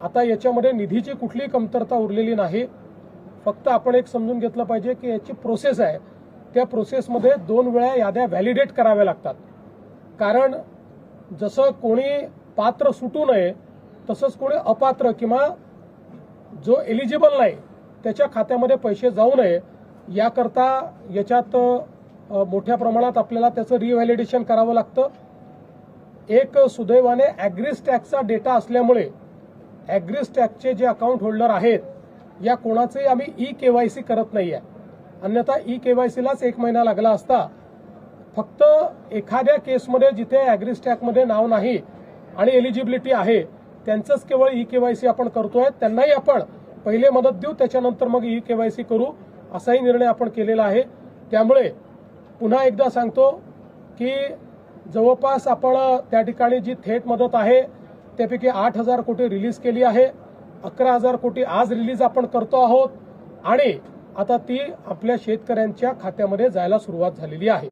आता याच्यामध्ये निधीची कुठलीही कमतरता उरलेली नाही. फक्त आपण एक समजून घेतलं पाहिजे की याची प्रोसेस आहे. त्या प्रोसेसमध्ये दोन वेळा याद्या व्हॅलिडेट कराव्या लागतात. कारण जसं कोणी पात्र सुटू नये तसंच कोणी अपात्र किंवा जो एलिजिबल नाही त्याच्या खात्यामध्ये पैसे जाऊ नये याकरता याच्यात मोठ्या प्रमाणात आपल्याला त्याचं रिव्हॅलिडेशन करावं लागतं. एक सुदैवाने ॲग्रीस टॅक्सचा डेटा असल्यामुळे ॲग्रीस्टॅकचे जे अकाउंट होल्डर आहेत या कोणाचंही आम्ही ई के वाय सी करत नाही आहे अन्यथा ई के वाय सीलाच एक महिना लागला असता फक्त एखाद्या केसमध्ये जिथे ॲग्रीस्टॅकमध्ये नाव नाही आणि एलिजिबिलिटी आहे त्यांचंच केवळ ई के वाय सी आपण करतोय त्यांनाही आपण पहिले मदत देऊ त्याच्यानंतर मग ई के वाय सी करू असाही निर्णय आपण केलेला आहे. त्यामुळे पुन्हा एकदा सांगतो की जवळपास आपण त्या ठिकाणी जी थेट मदत आहे त्यापैकी आठ हजार कोटी रिलीज केली आहे. अकरा हजार कोटी आज रिलीज आपण करतो आहोत. आणि आता ती आपल्या शेतकऱ्यांच्या खात्यामध्ये जायला सुरुवात झालेली आहे.